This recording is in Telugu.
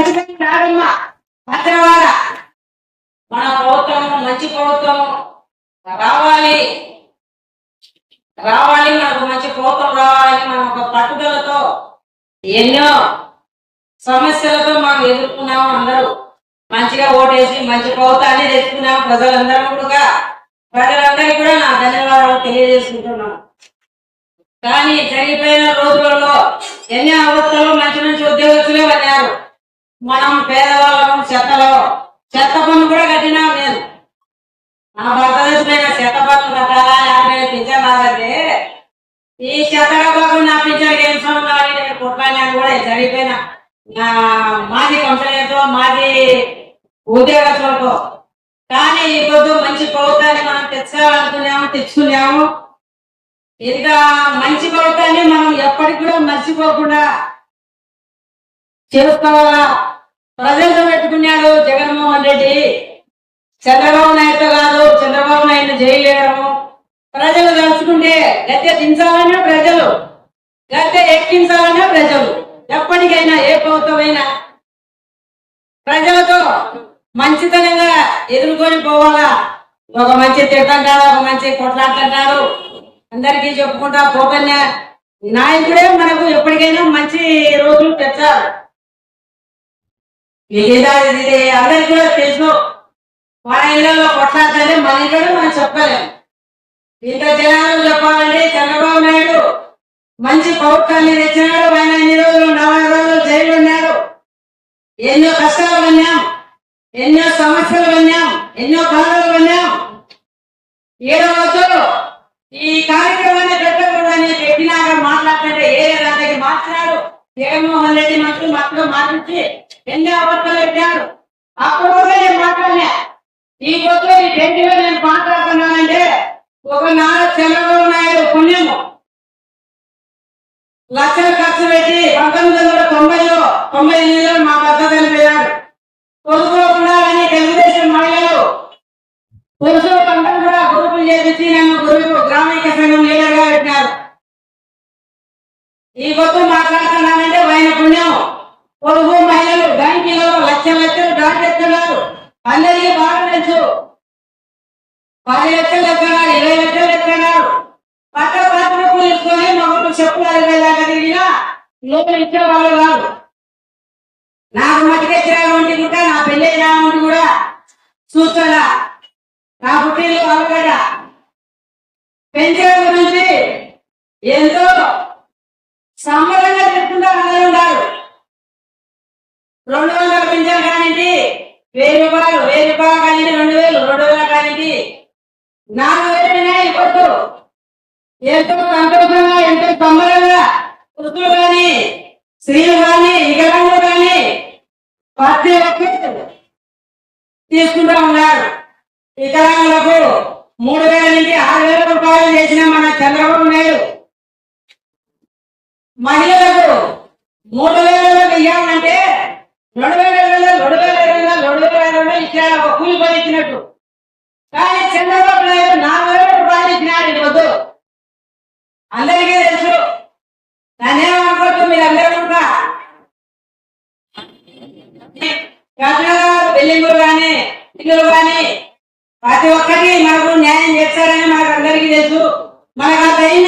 ఖచ్చితంగా రాగమ్మ భద్రవాడ. మన ప్రభుత్వం మంచి ప్రభుత్వం రావాలి. రావాలి మనకు మంచి ప్రభుత్వం రావాలని మనం ఒక పట్టుదలతో ఎన్నో సమస్యలతో మనం ఎదుర్కొన్నాము అందరూ. మంచిగా ఓటేసి మంచి ప్రభుత్వాన్ని తెచ్చుకున్నాము ప్రజలందరూ కూడా. ప్రజలందరికీ కూడా నా ధన్యవాదాలు తెలియజేసుకుంటున్నాను. కానీ జరిగిపోయిన రోజులలో ఎన్ని అవస్థలు మంచి మంచి ఉద్యోగస్తులే వచ్చారు మనం పేదవాళ్ళం చెత్తలో. చెత్త పన్ను కూడా కట్టినా నేను నా భారతదేశమైన చెత్త పన్ను కట్టాలా యాభై పింఛన్ రాదంటే ఈ చెత్త బాబు నా పింఛన్ ఏం సంబంధం నేను కూడా జరిగిపోయిన. మాది కంపెనీతో మాది ఉద్యోగస్తులతో. కానీ ఈ పొద్దు మంచి ప్రభుత్వాన్ని మనం తెచ్చుకోవాలనుకున్నాము తెచ్చుకున్నాము. ఇంకా మంచి ప్రభుత్వాన్ని మనం ఎప్పటికి కూడా మర్చిపోకుండా చేసుకోవాలా? ప్రజలతో పెట్టుకున్నాడు జగన్మోహన్ రెడ్డి. చంద్రబాబు నాయుడుతో కాదు చంద్రబాబు నాయుడు జైలేయడము ప్రజలు తలుచుకుంటే గద్దె దించాలన్నా ప్రజలు గద్దె ఎక్కించాలన్నా ప్రజలు. ఎప్పటికైనా ఏ ప్రభుత్వమైనా ప్రజలతో మంచితనంగా ఎదుర్కొని పోవాలా? ఒక మంచి తిట్టంటాడు ఒక మంచి కొట్లాడుతుంటాడు అందరికీ చెప్పుకుంటా పోకన్నా నాయకుడే మనకు ఎప్పటికైనా మంచి రోజులు తెచ్చారు ఇది అందరికి కూడా తెలుసు. మన ఇళ్ళలో కొట్లాడితే మన ఇళ్ళలో మనం చెప్పలేము. ఇంత జనాలు చెప్పాలంటే చంద్రబాబు నాయుడు మంచి ప్రభుత్వాన్ని తెచ్చినాడు. ఆయన ఎన్ని రోజులు నలభై రోజులు జైలు ఉన్నాడు. ఎన్నో కష్టాలు విన్నాం ఎన్నో సమస్యలు విన్నాం ఎన్నో బాధలు విన్నాం ఏడో రోజు ఈ కార్యక్రమాన్ని పెట్టకూడదని పెట్టినాక మాట్లాడుతుంటే ఏ దానికి మార్చినాడు? జగన్మోహన్ రెడ్డి మంత్రులు మాటలు మార్పించి ఎన్ని అబద్ధాలు పెట్టారు అప్పుడు కూడా నేను మాట్లాడలే? ఈ పొద్దు ఈ టెంట్లో నేను మాట్లాడుతున్నానంటే ఒక నాలుగు చంద్రబాబు నాయుడు పుణ్యము. లక్షలు ఖర్చు పెట్టి పంతొమ్మిది వందల తొంభైలో తొంభై ఎనిమిదిలో మా పెద్ద చనిపోయాడు. కొనుక్కోకుండా అని తెలుగుదేశం మహిళలు పురుషుల పంటలు కూడా గ్రూపులు చేపించి నన్ను గురువు గ్రామీణ సంఘం లీడర్గా పెట్టినారు. ఈ పొద్దు మాట్లాడుతున్నానంటే ఆయన పుణ్యం పొరుగు మహిళలు బ్యాంకీలో లక్షల లక్షలు దాటెత్తున్నారు అందరికీ బాగా తెలుసు పది లక్షలు ఎత్తున్నారు ఇరవై లక్షలు ఎత్తున్నారు పట్ట పత్రం తీసుకొని మగలు చెప్పులు అరవై దాకా తిరిగినా లోపల ఇచ్చే వాళ్ళు కాదు. నాకు మట్టుకు ఇచ్చిన అమౌంట్ కూడా నా పెళ్ళి రాముడు కూడా చూస్తారా నా పుట్టిల్లు అలగడ పెంచే గురించి ఎంతో సంబరంగా చెప్తుంటే అందరూ ఉన్నారు రెండు వందల పింఛన్ కానింటి వెయ్యి రూపాయలు వెయ్యి రూపాయలు కానింటి రెండు వేలు రెండు వేల కానింటి నాలుగు వేలు వినాయి ఎంతో సంతోషంగా ఎంతో సంబరంగా పురుషులు కానీ స్త్రీలు కానీ వికలాంగులు కానీ ప్రతి ఒక్కరు తీసుకుంటా ఉన్నారు. వికలాంగులకు మూడు వేల నుంచి ఆరు వేల రూపాయలు చేసిన మన చంద్రబాబు నాయుడు. మహిళలకు మూడు వేల ఇవ్వాలంటే రెండు వేల రెండు వేల రెండు వేల రెండు వేల ఇరవై ఇచ్చాడు ఒక కూలి పని ఇచ్చినట్టు కానీ చంద్రబాబు నాయుడు నాలుగు వేల రూపాయలు ఇచ్చినాడు ఇది వద్దు అందరికీ తెలుసు నన్నేమనుకోవచ్చు మీరు అందరూ కూడా బిల్డింగులు ఇందులో కానీ ప్రతి ఒక్కరికి మనకు న్యాయం చేస్తారని మనకు అందరికీ తెలుసు. మనకు ఆ ధైర్యం